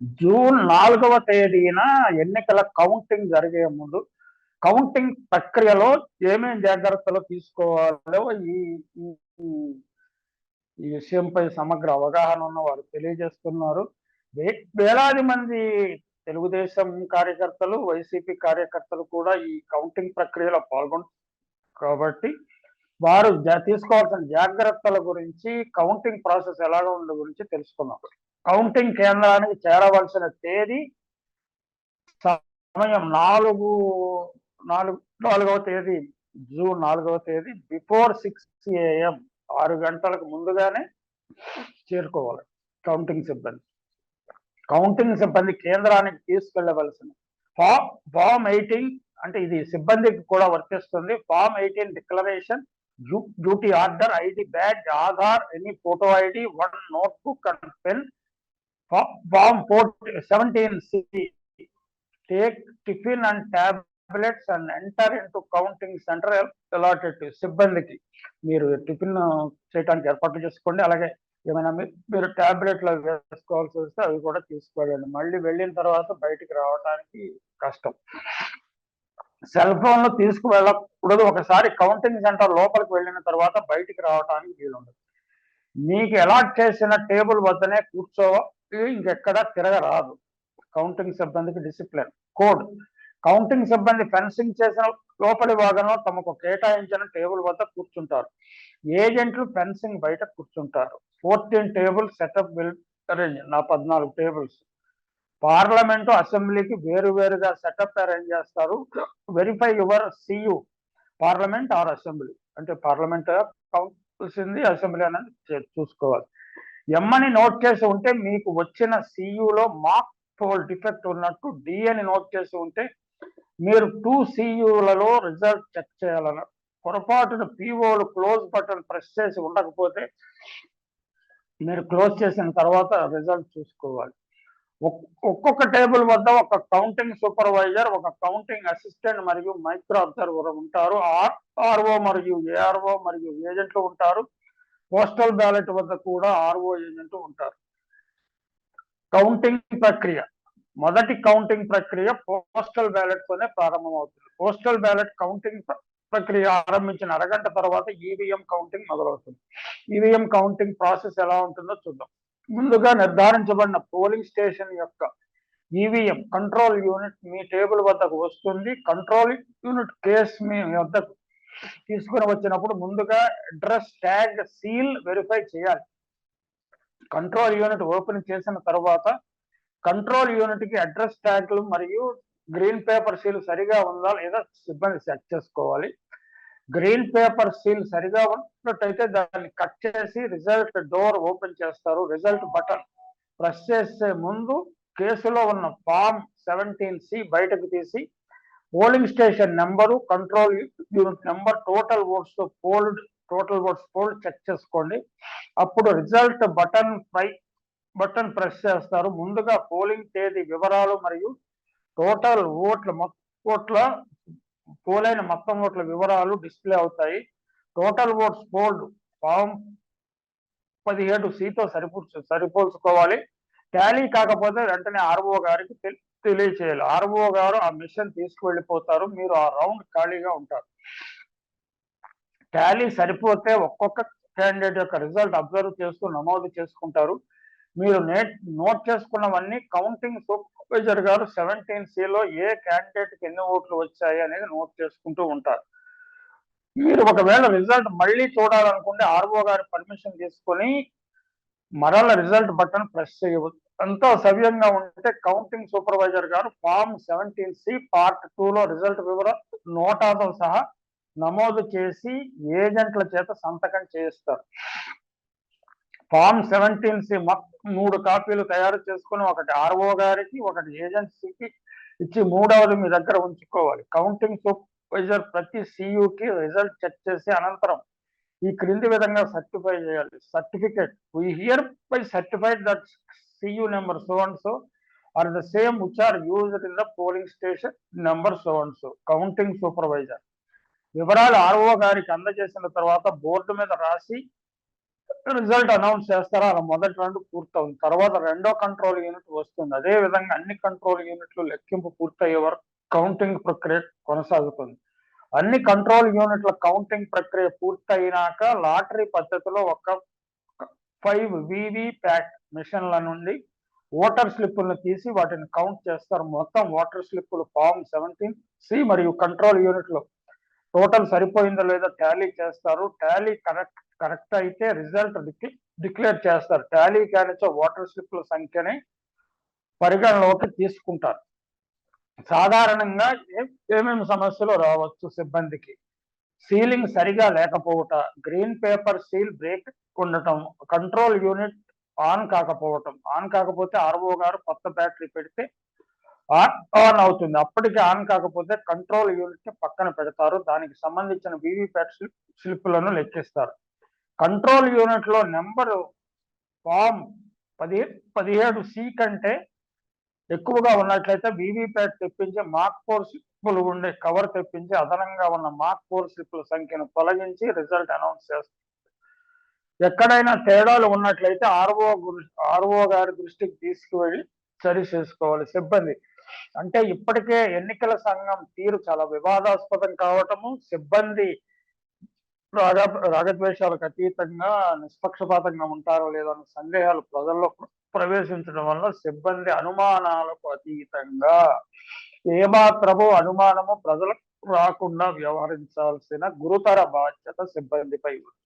June నాలుగవ తేదీన ఎన్నికల కౌంటింగ్ జరిగే ముందు కౌంటింగ్ ప్రక్రియలో ఏమేం జాగ్రత్తలు తీసుకోవాలో ఈ ఈ- విషయంపై సమగ్ర అవగాహన ఉన్న వారు తెలియజేస్తున్నారు. వేలాది మంది తెలుగుదేశం కార్యకర్తలు వైసీపీ కార్యకర్తలు కూడా ఈ కౌంటింగ్ ప్రక్రియలో పాల్గొంటారు కాబట్టి వారు జా- తీసుకోవాల్సిన జాగ్రత్తల గురించి కౌంటింగ్ ప్రాసెస్ ఎలాగ ఉండే గురించి తెలుసుకున్నాం కౌంటింగ్ కేంద్రానికి చేరవలసిన తేదీ సమయం నాలుగు నాలుగు నాలుగవ తేదీ జూన్ నాలుగవ తేదీ బిఫోర్ సిక్స్ ఏఎం ఆరు గంటలకు ముందుగానే చేరుకోవాలి కౌంటింగ్ సిబ్బంది. కౌంటింగ్ సిబ్బంది కేంద్రానికి తీసుకెళ్ళవలసిన ఫామ్ ఫామ్ ఎయిటీన్ అంటే ఇది సిబ్బందికి కూడా వర్తిస్తుంది. Form eighteen declaration duty order ID badge Aadhaar any photo ID one notebook and pen form seventeen C take tiffin and tablets and enter in counting centre allotted సిబ్బందికి మీరు tiffin చేయడానికి ఏర్పాట్లు చేసుకోండి. అలాగే ఏమైనా మీరు టాబ్లెట్లు వేసుకోవాల్సి వస్తే అవి కూడా తీసుకోవాలండి. మళ్ళీ వెళ్ళిన తర్వాత బయటికి రావడానికి కష్టం. సెల్ ఫోన్లు తీసుకువెళ్ళకూడదు. ఒకసారి కౌంటింగ్ సెంటర్ లోపలికి వెళ్ళిన తర్వాత బయటికి రావడానికి వీలుండదు. మీకు అలాట్ చేసిన టేబుల్ వద్దనే కూర్చోవ? ఇంకెక్కడా తిరగరాదు. కౌంటింగ్ సిబ్బందికి డిసిప్లిన్ కోడ్ కౌంటింగ్ సిబ్బంది ఫెన్సింగ్ చేసిన లోపలి భాగంలో తమకు కేటాయించిన టేబుల్ వద్ద కూర్చుంటారు. ఏజెంట్లు ఫెన్సింగ్ బయట కూర్చుంటారు. Fourteen table setup will arrange నా పద్నాలుగు టేబుల్స్ పార్లమెంటు అసెంబ్లీకి వేరు వేరుగా సెటప్ అరేంజ్ చేస్తారు verify your CU parliament or assembly అంటే పార్లమెంట్ కావాల్సింది అసెంబ్లీ అనేది చూసుకోవాలి. ఎమ్మని నోట్ చేసి ఉంటే మీకు వచ్చిన సియులో మాక్ పోల్ డిఫెక్ట్ ఉన్నట్టు డిఎని నోట్ చేసి ఉంటే మీరు టూ సియులలో రిజల్ట్ చెక్ చేయాలన్న పొరపాటున పిఓలు క్లోజ్ బటన్ ప్రెస్ చేసి ఉండకపోతే మీరు క్లోజ్ చేసిన తర్వాత రిజల్ట్ చూసుకోవాలి. ఒక్కొక్క టేబుల్ వద్ద ఒక కౌంటింగ్ సూపర్వైజర్ ఒక కౌంటింగ్ అసిస్టెంట్ మరియు మైక్రో అబ్జర్వర్ ఉంటారు. ఆర్ఆర్ఓ మరియు ఏఆర్ఓ మరియు ఏజెంట్లు ఉంటారు. పోస్టల్ బ్యాలెట్ వద్ద కూడా ఆర్ఓ ఏజెంట్ ఉంటారు. కౌంటింగ్ ప్రక్రియ. మొదటి కౌంటింగ్ ప్రక్రియ పోస్టల్ బ్యాలెట్ తోనే ప్రారంభమవుతుంది. పోస్టల్ బ్యాలెట్ కౌంటింగ్ ప్రక్రియ ఆరంభించిన అరగంట తర్వాత ఈవీఎం కౌంటింగ్ మొదలవుతుంది. ఈవీఎం కౌంటింగ్ ప్రాసెస్ ఎలా ఉంటుందో చూద్దాం. ముందుగా నిర్ధారించబడిన పోలింగ్ స్టేషన్ యొక్క ఈవీఎం కంట్రోల్ యూనిట్ మీ టేబుల్ వద్దకు వస్తుంది. కంట్రోల్ యూనిట్ కేస్ మీ వద్దకు తీసుకుని వచ్చినప్పుడు ముందుగా అడ్రస్ ట్యాగ్ సీల్ వెరిఫై చేయాలి. కంట్రోల్ యూనిట్ ఓపెన్ చేసిన తర్వాత కంట్రోల్ యూనిట్కి అడ్రస్ ట్యాగ్లు మరియు గ్రీన్ పేపర్ సీల్ సరిగా ఉందా లేదా సిబ్బంది సెట్ చేసుకోవాలి. గ్రీన్ పేపర్ సీల్ సరిగా ఉన్నట్టయితే దాన్ని కట్ చేసి రిజల్ట్ డోర్ ఓపెన్ చేస్తారు. రిజల్ట్ బటన్ ప్రెస్ చేసే ముందు కేసులో ఉన్న ఫామ్ సెవెంటీన్ సి బయటకు తీసి polling station number control unit number total votes polled total votes polled check చేసుకోండి. అప్పుడు రిజల్ట్ బటన్ పై బటన్ ప్రెస్ చేస్తారు. ముందుగా పోలింగ్ తేదీ వివరాలు మరియు టోటల్ ఓట్ల ఓట్ల పోలైన మొత్తం ఓట్ల వివరాలు డిస్ప్లే అవుతాయి. టోటల్ ఓట్స్ పోల్డ్ ఫామ్ పదిహేడు సీతో సరిపూ సరిపోల్చుకోవాలి. టాలీ కాకపోతే వెంటనే ఆర్ఓ గారికి తెలి- తెలియచేయాలి. ఆర్ఓ గారు ఆ మిషన్ తీసుకువెళ్ళిపోతారు మీరు ఆ రౌండ్ ఖాళీగా ఉంటారు. టాలీ సరిపోతే ఒక్కొక్క క్యాండిడేట్ యొక్క రిజల్ట్ అబ్జర్వ్ చేస్తూ నమోదు చేసుకుంటారు. మీరు నేట్ నోట్ చేసుకున్నవన్నీ కౌంటింగ్ సూపర్వైజర్ గారు సెవెంటీన్ సిలో ఏ క్యాండిడేట్కి ఎన్ని ఓట్లు వచ్చాయి అనేది నోట్ చేసుకుంటూ ఉంటారు. మీరు ఒకవేళ రిజల్ట్ మళ్ళీ చూడాలనుకుంటే ఆర్ఓ గారి పర్మిషన్ తీసుకొని మరల రిజల్ట్ బటన్ ప్రెస్ చేయవచ్చు అంతా సవ్యంగా ఉంటే కౌంటింగ్ సూపర్వైజర్ గారు ఫామ్ సెవెంటీన్ సి పార్ట్లో రిజల్ట్ వివర నోటాతో సహా నమోదు చేసి ఏజెంట్ల చేత సంతకం చేయిస్తారు. ఫామ్ సెవెంటీన్ సి మూడు కాపీలు తయారు చేసుకుని ఒకటి ఆర్ఓ గారికి ఒకటి ఏజెన్సీకి ఇచ్చి మూడవది మీ దగ్గర ఉంచుకోవాలి. కౌంటింగ్ సూపర్వైజర్ ప్రతి సియుకి రిజల్ట్ చెక్ చేసి అనంతరం ఈ క్రింది విధంగా సర్టిఫై చేయాలి. Certificate we hereby certified that CU number so and so are the same which are used in the polling station number so and so counting supervisor వివరాలు RO గారికి అందజేసిన తర్వాత బోర్డు మీద రాసి రిజల్ట్ అనౌన్స్ చేస్తారా? అలా మొదటి రౌండ్ పూర్తవుతుంది. తర్వాత రెండో కంట్రోల్ యూనిట్ వస్తుంది. అదే విధంగా అన్ని కంట్రోల్ యూనిట్లు లెక్కింపు పూర్తయ్యే వరకు కౌంటింగ్ ప్రక్రియ కొనసాగుతుంది. అన్ని కంట్రోల్ యూనిట్ల కౌంటింగ్ ప్రక్రియ పూర్తయినాక లాటరీ పద్ధతిలో ఒక ఫైవ్ వివి ప్యాట్ మిషన్ల నుండి ఓటర్ స్లిప్పులను తీసి వాటిని కౌంట్ చేస్తారు. మొత్తం ఓటర్ స్లిప్పులు ఫామ్ సెవెంటీన్ సి మరియు కంట్రోల్ యూనిట్లు టోటల్ సరిపోయిందో లేదో టాలీ చేస్తారు. టాలీ కరెక్ట్ కరెక్ట్ అయితే రిజల్ట్ డిక్లేర్ చేస్తారు. టాలీ కానిచో ఓటర్ స్లిప్ల సంఖ్యని పరిగణలోకి తీసుకుంటారు. సాధారణంగా ఏమేమి సమస్యలు రావచ్చు సిబ్బందికి? సీలింగ్ సరిగా లేకపోవట గ్రీన్ పేపర్ సీల్ బ్రేక్ ఉండటం కంట్రోల్ యూనిట్ ఆన్ కాకపోవటం. ఆన్ కాకపోతే ఆర్ఓ గారు కొత్త బ్యాటరీ పెడితే ఆన్ ఆన్ అవుతుంది. అప్పటికి ఆన్ కాకపోతే కంట్రోల్ యూనిట్ని పక్కన పెడతారు. దానికి సంబంధించిన వివిప్యాట్ స్లిప్లను లెక్కిస్తారు. కంట్రోల్ యూనిట్లో నెంబరు ఫామ్ పది పదిహేడు సి కంటే ఎక్కువగా ఉన్నట్లయితే వీవీప్యాట్ తెప్పించి మాక్ ఫోర్ స్లిప్పులు ఉండే కవర్ తెప్పించి అదనంగా ఉన్న మాక్ ఫోర్ స్లిప్పుల సంఖ్యను తొలగించి రిజల్ట్ అనౌన్స్ చేస్తారు ఎక్కడైనా తేడాలు ఉన్నట్లయితే ఆర్ఓ ఆర్ఓ గారి దృష్టికి తీసుకువెళ్ళి సరి చేసుకోవాలి. సిబ్బంది అంటే ఇప్పటికే ఎన్నికల సంఘం తీరు చాలా వివాదాస్పదం కావటము సిబ్బంది రాగ రాగద్వేషాలకు అతీతంగా నిష్పక్షపాతంగా ఉంటారో లేదో అన్న సందేహాలు ప్రజల్లో ప్రవేశించడం వల్ల సిబ్బంది అనుమానాలకు అతీతంగా. ఏమాత్రము అనుమానము ప్రజలకు రాకుండా వ్యవహరించాల్సిన గురుతర బాధ్యత సిబ్బందిపై ఉంది.